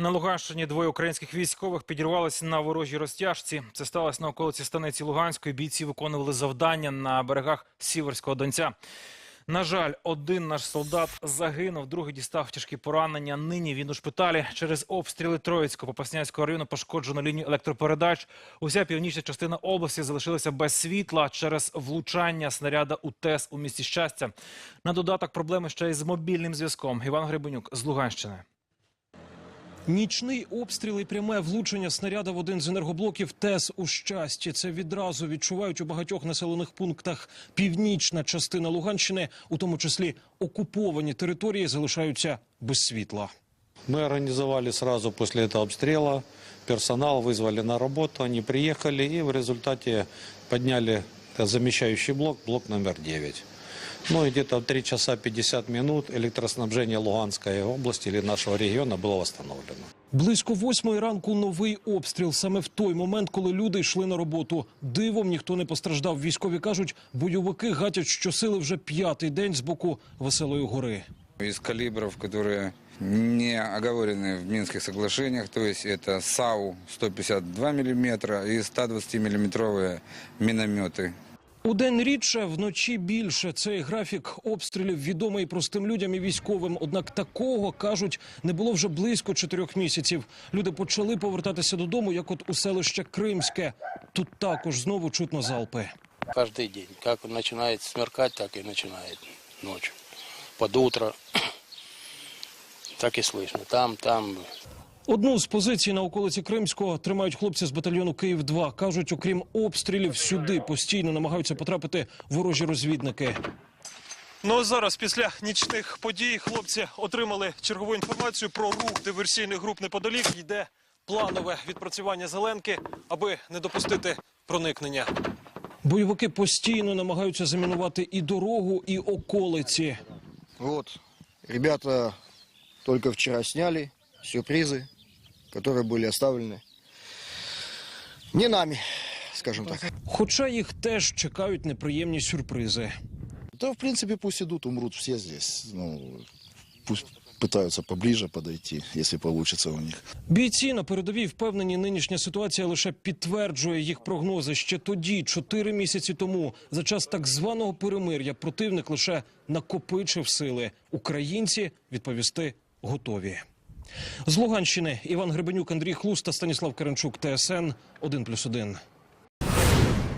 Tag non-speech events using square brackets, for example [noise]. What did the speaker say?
На Луганщині двоє українських військових підірвалися на ворожій розтяжці. Це сталося на околиці станиці Луганської. Бійці виконували завдання на берегах Сіверського Донця. На жаль, один наш солдат загинув, другий дістав тяжкі поранення. Нині він у шпиталі. Через обстріли Троїцького Попаснянського району пошкоджено лінію електропередач. Уся північна частина області залишилася без світла через влучання снаряда у ТЕС у місті щастя. На додаток проблеми ще й з мобільним зв'язком. Іван Гребенюк з Луганщини. Нічний обстріл і пряме влучення снаряда в один з енергоблоків ТЕС у щасті. Це відразу відчувають у багатьох населених пунктах. Північна частина Луганщини, у тому числі окуповані території, залишаються без світла. Мы организовали сразу после этого обстрела персонал, вызвали на работу, они приехали и в результате подняли э, замещающий блок, блок номер 9. Ну и где-то в 3 часа 50 минут электроснабжение Луганской области или нашего региона было восстановлено. Близько восьмої ранку новий обстріл. Саме в той момент, коли люди йшли на роботу. Дивом ніхто не постраждав. Військові кажуть, бойовики гатять щосили вже п'ятий день з боку Веселої гори. из калибров, которые не оговорены в Минских соглашениях, то есть это САУ 152 мм и 120 миллиметровые минометы. У день рідше, вночі більше. Цей графік обстрілів відомий простим людям і військовим. Однак такого кажуть не було вже близько чотирьох місяців. Люди почали повертатися додому, як от у селище Кримське. Тут також знову чутно залпи. Каждый день. Как начинает смеркать, так и начинает ночью. Под утро. [clears throat] Так и слышно. Там, там. Одну з позицій на околиці Кримського тримають хлопці з батальйону Київ 2 кажуть, окрім обстрілів, сюди постійно намагаються потрапити ворожі розвідники. Ну а зараз, після нічних подій, хлопці отримали чергову інформацію про рух диверсійних груп неподалік. Йде планове відпрацювання зеленки, аби не допустити проникнення. Бойовики постійно намагаються замінувати і дорогу, і околиці. Вот, ребята только вчера сняли сюрпризы, которые были оставлены не нами, скажем так. Хоча їх теж чекають неприємні сюрпризи. Да, в принципе, пусть идут, умрут все здесь. Ну, пусть пытаются поближе подойти, если получится у них. Бійці на передовій впевнені, нинішня ситуація лише підтверджує їх прогнози. Ще тоді, чотири місяці тому, за час так званого перемир'я, противник лише накопичив сили. Українці відповісти готові. З Луганщини Іван Гребенюк, Андрій Хлуста, Станіслав Керенчук, ТСН 1+,1.